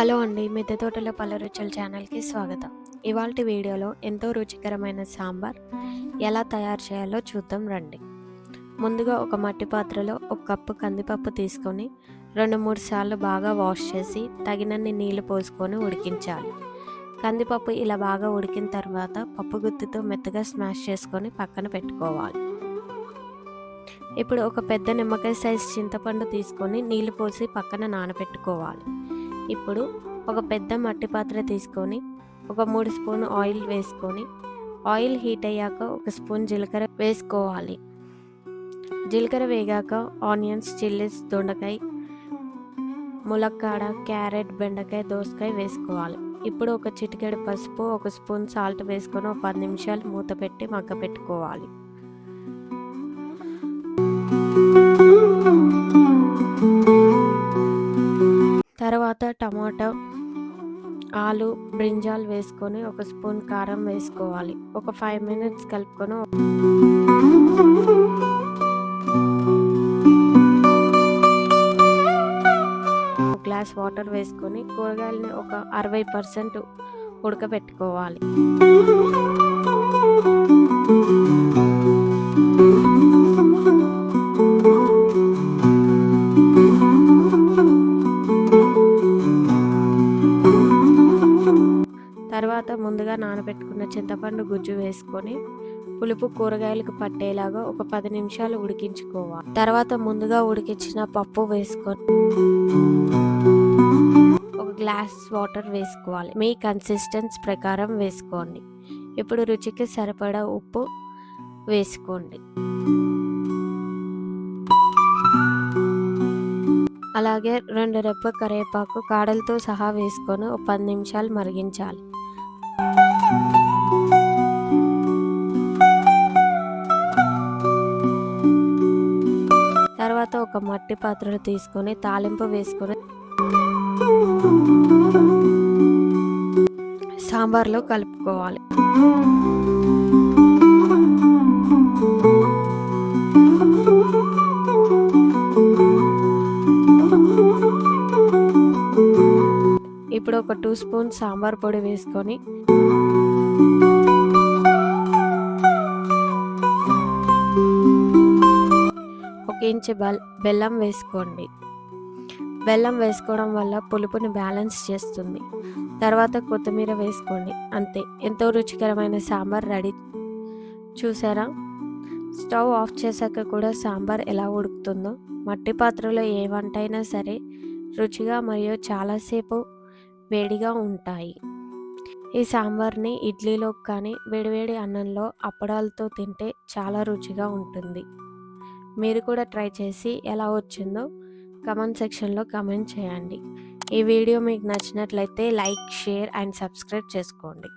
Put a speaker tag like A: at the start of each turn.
A: Hello అండి మిద్దె తోటలో పళ్ళ రుచుల ఛానల్కి స్వాగతం. ఇవాళ వీడియోలో ఎంతో రుచికరమైన సాంబార్ ఎలా తయారు చేయాలో చూద్దాం రండి. ముందుగా ఒక మట్టి పాత్రలో ఒక కప్పు కందిపప్పు తీసుకొని రెండు మూడు సార్లు బాగా వాష్ చేసి తగినన్ని నీళ్ళు పోసుకొని ఉడికించాలి. కందిపప్పు ఇలా బాగా ఉడికిన తర్వాత పప్పు గుత్తితో మెత్తగా స్మాష్ చేసుకొని పక్కన పెట్టుకోవాలి. ఇప్పుడు ఒక పెద్ద నిమ్మకాయ సైజ్ చింతపండు తీసుకొని నీళ్ళు పోసి పక్కన నానబెట్టుకోవాలి. ఇప్పుడు ఒక పెద్ద మట్టి పాత్ర తీసుకొని ఒక మూడు స్పూన్ ఆయిల్ వేసుకొని ఆయిల్ హీట్ అయ్యాక ఒక స్పూన్ జీలకర్ర వేసుకోవాలి. జీలకర్ర వేగాక ఆనియన్స్ చిల్లీస్ దొండకాయ ములక్కాడ క్యారెట్ బెండకాయ దోసకాయ వేసుకోవాలి. ఇప్పుడు ఒక చిటికెడు పసుపు ఒక స్పూన్ సాల్ట్ వేసుకొని ఒక పది నిమిషాలు మూత పెట్టి మగ్గ పెట్టుకోవాలి టమాటా ఆలు బ్రింజాల్ వేసుకొని ఒక స్పూన్ కారం వేసుకోవాలి. ఒక ఫైవ్ మినిట్స్ కలుపుకొని గ్లాస్ వాటర్ వేసుకొని కూరగాయలని ఒక అరవై పర్సెంట్ ఉడకబెట్టుకోవాలి. ముందుగా నానబెట్టుకున్న చింతపండు గుజ్జు వేసుకొని పులుపు కూరగాయలకు పట్టేలాగా ఒక పది నిమిషాలు ఉడికించుకోవాలి తర్వాత ముందుగా ఉడికించిన పప్పు వేసుకొని ఒక గ్లాస్ వాటర్ వేసుకోవాలి. మీ కన్సిస్టెన్స్ ప్రకారం వేసుకోండి. ఇప్పుడు రుచికి సరిపడా ఉప్పు వేసుకోండి. అలాగే రెండు రెప్ప కరివేపాకు కాడలతో సహా వేసుకొని ఒక పది నిమిషాలు మరిగించాలి. తర్వాత ఒక మట్టి పాత్రలు తీసుకొని తాలింపు వేసుకొని సాంబార్లో కలుపుకోవాలి. ఇప్పుడు ఒక టూ స్పూన్ సాంబార్ పొడి వేసుకొని ఒక ఇంచు బెల్లం వేసుకోండి. బెల్లం వేసుకోవడం వల్ల పులుపుని బ్యాలెన్స్ చేస్తుంది. తర్వాత కొత్తిమీర వేసుకోండి. అంతే. ఎంతో రుచికరమైన సాంబార్ రెడీ. చూసారా? స్టవ్ ఆఫ్ చేశాక కూడా సాంబార్ ఎలా ఉడుకుతుందో. మట్టి పాత్రలో ఏ వంట అయినా సరే రుచిగా మరియు చాలాసేపు వేడిగా ఉంటాయి. ఈ సాంబార్ని ఇడ్లీలో కానీ వేడివేడి అన్నంలో అప్పడాలతో తింటే చాలా రుచిగా ఉంటుంది. మీరు కూడా ట్రై చేసి ఎలా వచ్చిందో కమెంట్ సెక్షన్లో కమెంట్ చేయండి. ఈ వీడియో మీకు నచ్చినట్లయితే లైక్ షేర్ అండ్ సబ్స్క్రైబ్ చేసుకోండి.